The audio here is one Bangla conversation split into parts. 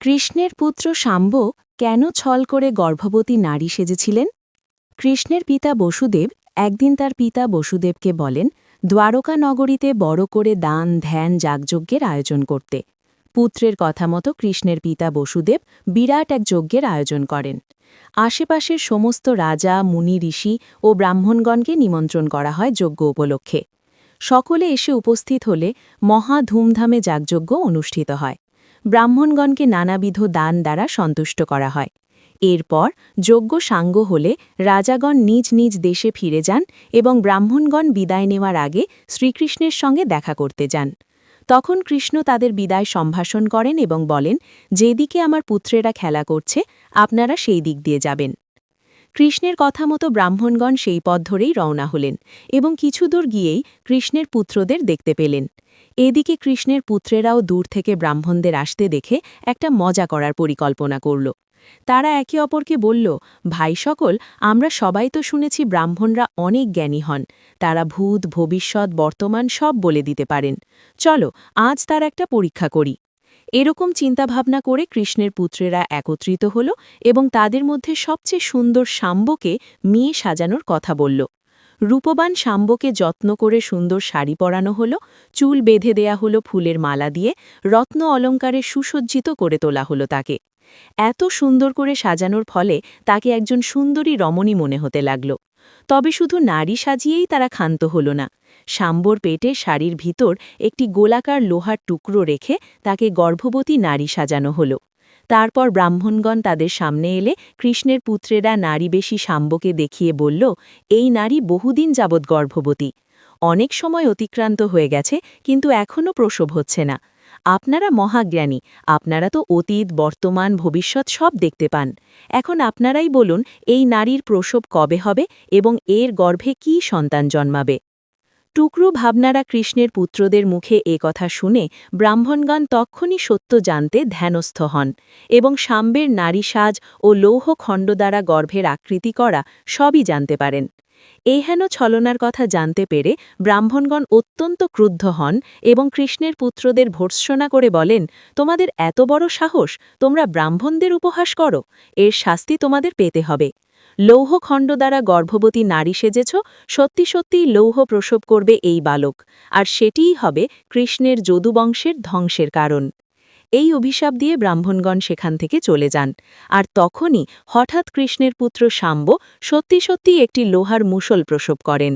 কৃষ্ণের পুত্র শাম্ব কেন ছল করে গর্ভবতী নারী সেজেছিলেন? কৃষ্ণের পিতা বসুদেব একদিন তার পিতা বসুদেবকে বলেন, দ্বারকা নগরীতে বড় করে দান, ধ্যান, যাগযজ্ঞের আয়োজন করতে। পুত্রের কথা মতো কৃষ্ণের পিতা বসুদেব বিরাট এক যজ্ঞের আয়োজন করেন। আশেপাশের সমস্ত রাজা, মুনি, ঋষি ও ব্রাহ্মণগণকে নিমন্ত্রণ করা হয় যজ্ঞ উপলক্ষে। সকলে এসে উপস্থিত হলে মহা ধুমধামে যাগযজ্ঞ অনুষ্ঠিত হয়। ব্রাহ্মণগণকে নানাবিধ দান দ্বারা সন্তুষ্ট করা হয়। এরপর যোগ্য সাঙ্গ হলে রাজাগণ নিজ নিজ দেশে ফিরে যান এবং ব্রাহ্মণগণ বিদায় নেওয়ার আগে শ্রীকৃষ্ণের সঙ্গে দেখা করতে যান। তখন কৃষ্ণ তাদের বিদায় সম্ভাষণ করেন এবং বলেন, যেদিকে আমার পুত্রেরা খেলা করছে, আপনারা সেই দিক দিয়ে যাবেন। কৃষ্ণের কথা মতো ব্রাহ্মণগণ সেই পথ ধরেই রওনা হলেন এবং কিছু দূর গিয়েই কৃষ্ণের পুত্রদের দেখতে পেলেন। এদিকে কৃষ্ণের পুত্রেরাও দূর থেকে ব্রাহ্মণদের আসতে দেখে একটা মজা করার পরিকল্পনা করল। তারা একে অপরকে বলল, ভাই সকল, আমরা সবাই তো শুনেছি ব্রাহ্মণরা অনেক জ্ঞানী হন। তারা ভূত, ভবিষ্যৎ, বর্তমান সব বলে দিতে পারেন। চলো, আজ তার একটা পরীক্ষা করি। এরকম চিন্তাভাবনা করে কৃষ্ণের পুত্রেরা একত্রিত হল এবং তাদের মধ্যে সবচেয়ে সুন্দর শাম্বকে মেয়ে সাজানোর কথা বলল। রূপবান শাম্বকে যত্ন করে সুন্দর শাড়ি পরানো হলো, চুল বেঁধে দেয়া হলো ফুলের মালা দিয়ে, রত্ন অলঙ্কারে সুসজ্জিত করে তোলা হলো তাকে। এত সুন্দর করে সাজানোর ফলে তাকে একজন সুন্দরী রমণী মনে হতে লাগল। তবে শুধু নারী সাজিয়েই তারা ক্ষান্ত হল না। সাম্বর পেটে শাড়ির ভিতর একটি গোলাকার লোহার টুকরো রেখে তাকে গর্ভবতী নারী সাজানো হলো। তারপর ব্রাহ্মণগণ তাদের সামনে এলে কৃষ্ণের পুত্রেরা নারী বেশি শাম্বকে দেখিয়ে বলল, এই নারী বহুদিন যাবৎ গর্ভবতী। অনেক সময় অতিক্রান্ত হয়ে গেছে, কিন্তু এখনও প্রসব হচ্ছে না। আপনারা মহাজ্ঞানী, আপনারা তো অতীত, বর্তমান, ভবিষ্যৎ সব দেখতে পান। এখন আপনারাই বলুন, এই নারীর প্রসব কবে হবে এবং এর গর্ভে কি সন্তান জন্মাবে? টুকরো ভাবনারা কৃষ্ণের পুত্রদের মুখে এ কথা শুনে ব্রাহ্মণগণ তক্ষণই সত্য জানতে ধ্যানস্থ হন এবং সাম্বের নারী সাজ ও লৌহ খণ্ড দ্বারা গর্ভের আকৃতি করা সবই জানতে পারেন। এহেন ছলনার কথা জানতে পেরে ব্রাহ্মণগণ অত্যন্ত ক্রুদ্ধ হন এবং কৃষ্ণের পুত্রদের ভর্ৎসনা করে বলেন, তোমাদের এত বড় সাহস, তোমরা ব্রাহ্মণদের উপহাস করো, এর শাস্তি তোমাদের পেতে হবে। লৌহখণ্ড দ্বারা গর্ভবতী নারী সেজেছ, সত্যি সত্যিই লৌহ প্রসব করবে এই বালক, আর সেটিই হবে কৃষ্ণের যদুবংশের ধ্বংসের কারণ। এই অভিশাপ দিয়ে ব্রাহ্মণগণ সেখান থেকে চলে যান। আর তখনই হঠাৎ কৃষ্ণের পুত্র শাম্ব সত্যি সত্যি একটি লোহার মুসল প্রসব করেন।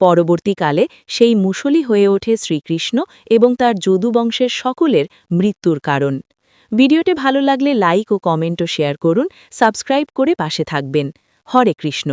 পরবর্তীকালে সেই মুসলই হয়ে ওঠে শ্রীকৃষ্ণ এবং তার যদুবংশের সকলের মৃত্যুর কারণ। ভিডিওটি ভালো লাগলে লাইক ও কমেন্ট ও শেয়ার করুন, সাবস্ক্রাইব করে পাশে থাকবেন। হরে কৃষ্ণ।